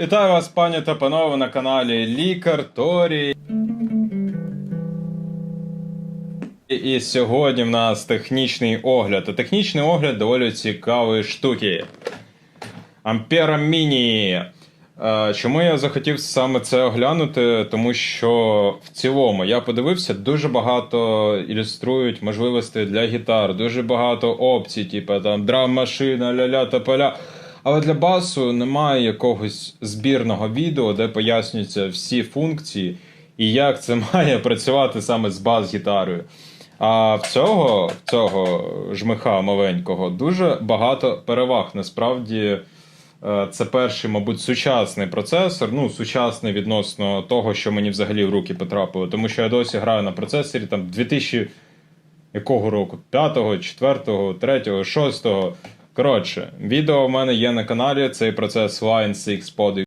Вітаю вас, пані та панове, на каналі Лікар Торі. І сьогодні в нас технічний огляд. А технічний огляд доволі цікавої штуки. Ампера Міні. Е, Чому я захотів саме це оглянути? Тому що в цілому я подивився, дуже багато ілюструють можливостей для гітар, дуже багато опцій, типу там драм-машина, ля-ля та поля. Але для басу немає якогось збірного відео, де пояснюються всі функції і як це має працювати саме з бас-гітарою. А в цього, в цього жмиха маленького дуже багато переваг. Насправді, е, це перший, мабуть, сучасний процесор. Ну, сучасний відносно того, що мені взагалі в руки потрапило. Тому що я досі граю на процесорі там 2000 якого року? 5-го, 4-го, 3-го, 6-го. Коротше, відео в мене є на каналі. Цей процес Line 6 Pod